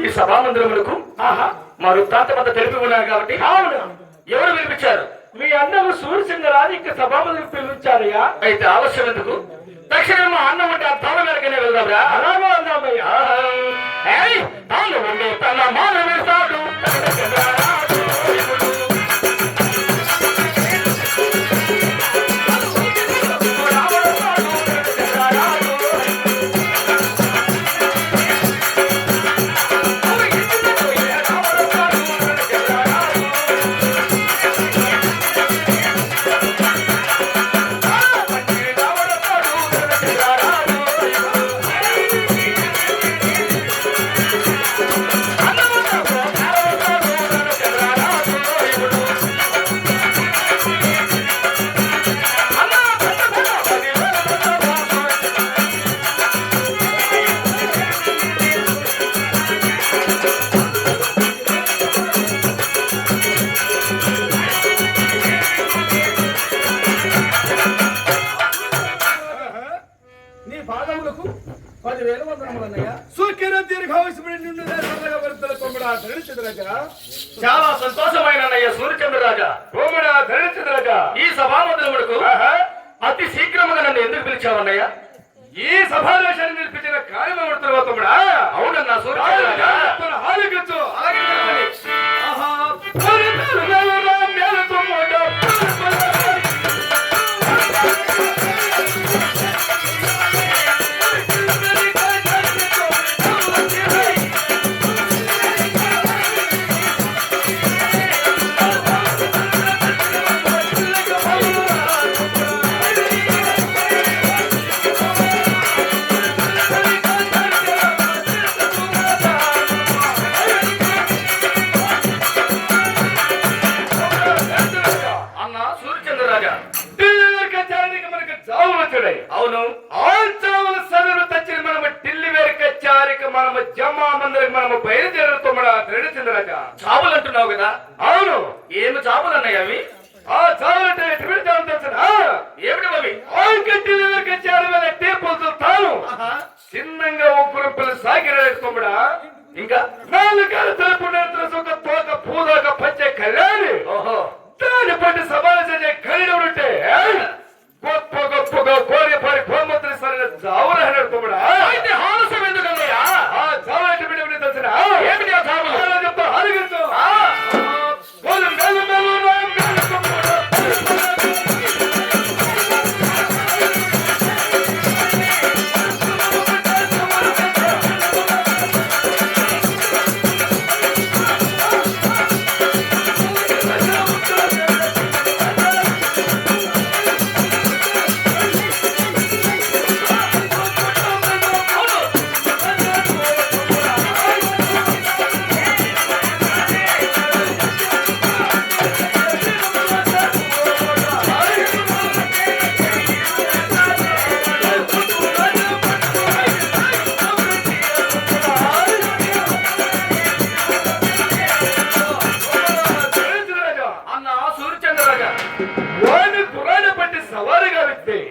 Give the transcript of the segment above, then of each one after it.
ఈ సభామందిరములకు ఆహా. మా వృత్తాంతం అంతా తెలిపి ఉన్నాను కాబట్టి ఎవరు పిలిపించారు? మీ అన్నకు సూర్యసింగరాజు ఇంకా సభాపతికి పిలిపించారయ్యా. అయితే ఆలస్యం ఎందుకు? తక్షణమే మా అన్నం ఉంటే ఆ తాళ వెళ్దాంరా? అలాగే చాలా సంతోషమైన సూర్యచంద్రరాజా. ఈ సభామందిరములకు ఆహా. అతి శీఘ్రముగా నన్ను ఎందుకు పిలిచావన్నయ్య? ಈ ಸಭಾನಾಶ ನಿರ್ಪಿಟ್ಟಿನ ಕಾರ್ಯ ಮಾಡ್ತಾರ ತಮ್ಮ ಅವನನ್ನ ಸೂರ್ಯ ಹಾಗೆ మనము జమ్మా మందిరికి మనము బయలుదేరుతాం ధరించింది చావులు అంటున్నావు కదా? అవును. ఏమి చావులు అన్నయ్య అవి? ఆ చావులంటే ఎటువంటి చావులు తెలుసా? ఏమిటి అవి? వేరు కచ్చారి మీద టేపులతో తాను. చిన్నంగా ఉప్పురుప్పులు సాగిరేసుకోమడా ఇంకా? నాలుగాలు తలుపు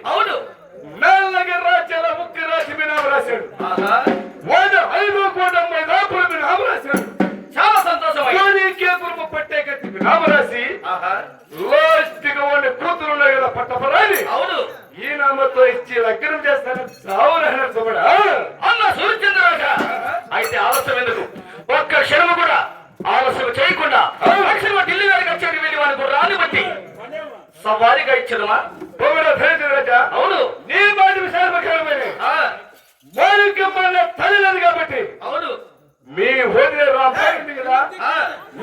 అవును. మెల్లగా రాజ్యాల ముక్కు రాసి మీ నామ రాశాడు. ఆహా. వాడు ఐదో కోట మైదాపురం మీ నామ రాశాడు. చాలా సంతోషమయ్య వాడి కేతులు పట్టే కత్తి మీ నామ రాసి ఆహా. లాస్ట్గా వాడి కూతురు ఉన్నాయి కదా పట్టపరాని అవును. ఈ నామతో ఇచ్చి లగ్నం చేస్తాను. చూడ అన్న సూర్యచంద్రరాజా అయితే ఆలస్యం ఎందుకు? ఒక్క క్షణము కూడా ఆలస్యం చేయకుండా ఢిల్లీ గారికి వచ్చేది వెళ్ళి వారికి రాని బట్టి సవారిగా ఇచ్చదమా పొగడ ధరించిన రాజా అవును నీ మాట విశాలమైన ఆ, వారికి మన తల్లిదండ్రులు కాబట్టి అవును మీ వదిలే రాబాయి ఉంది కదా ఆ,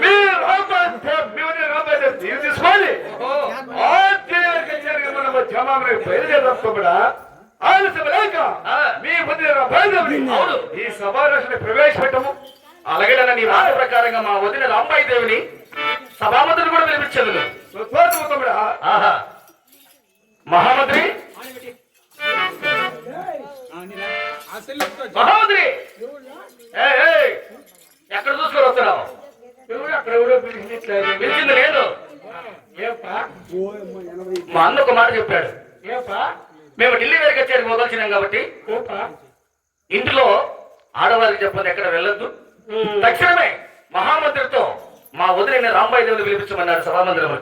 మీ రాబాయి మీ వదిలే రాబాయి తీరు తీసుకోవాలి ఓహో. ఆ దేవుడికి జరిగిన మనము జమామని బయలుదేరాం కూడా ఆలస్యం లేక. మీ అవును. ఈ సమావేశాన్ని ప్రవేశపెట్టము. అలాగే నీ మాట ప్రకారంగా మా వదిన రాంబాయి దేవిని సభామంత్రిని కూడా పిలిపించదు మహామంత్రి. మహామంత్రి. ఏయ్, ఏయ్, ఎక్కడ చూసుకొని వస్తున్నావు? ఎవరు? అక్కడ ఎవరో పిలిచినట్లేదు పిలిచింది లేదు. ఏపా మా అన్న ఒక మాట చెప్పాడు. మేము ఢిల్లీ వరకు వచ్చేది మొదలుచినాం కాబట్టి ఇంటిలో ఆడవారికి చెప్పండి ఎక్కడ వెళ్ళొద్దు. తక్షణమే మహామంత్రితో మా వదిలిన రాంబాయి దేవుని పిలిపించమన్నాడు సభామందిరం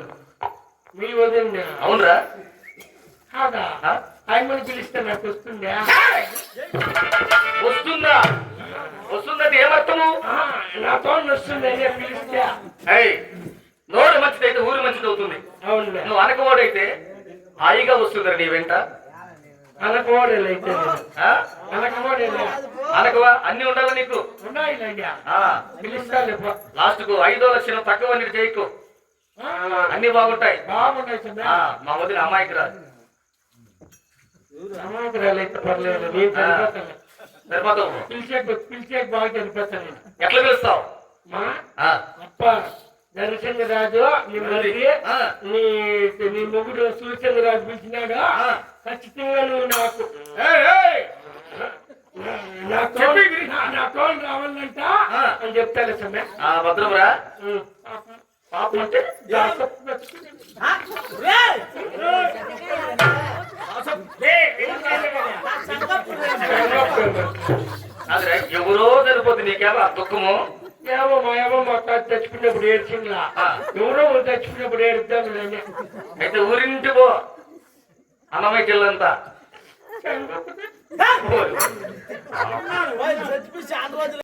మీ వదిన అవునరా? పిలిస్తే నాకు వస్తుందా? వస్తుందా? వస్తుందంటే ఏమర్థము? నాతో వస్తుంది అనే పిలిస్తే. ఏయ్, నోరు మంచిదైతే ఊరు మంచిది అవుతుంది నువ్వు అనకవాడైతే హాయిగా వస్తుందిరా నీ వెంట? అనకోడలే అనకవా అన్ని ఉండాలి నీకు. లాస్ట్కు ఐదో లక్షలు తక్కువ నీకు చేయకు. అన్ని బాగుంటాయి. మా వదిన పర్లేదు పిలిచే పిలిచే బాగా చనిపోతాను నేను. ఎట్లా పిలుస్తావు? అప్ప. నరసింహరాజు నీ మరిది ఆ. నీ నీ మొగుడు సూర్చంద్రరాజు పిలిచినాడు. ఖచ్చితంగా నువ్వు నాకు నా తోడు రావాలంట. అని చెప్తాను సమయ ఆ, భద్రమురా. పాపం అంటే అదే ఎవరో సరిపోతుంది నీకేమో దుఃఖము. మా అక్క చచ్చిపోయినప్పుడు ఏడ్చిందా ఆ. ఎవరో ఒకరు చచ్చిపోయినప్పుడు ఏడుద్దాం లేని అయితే ఊరింటి పో చనిపోతే పో. చచ్చిపోయి చాలా రోజులు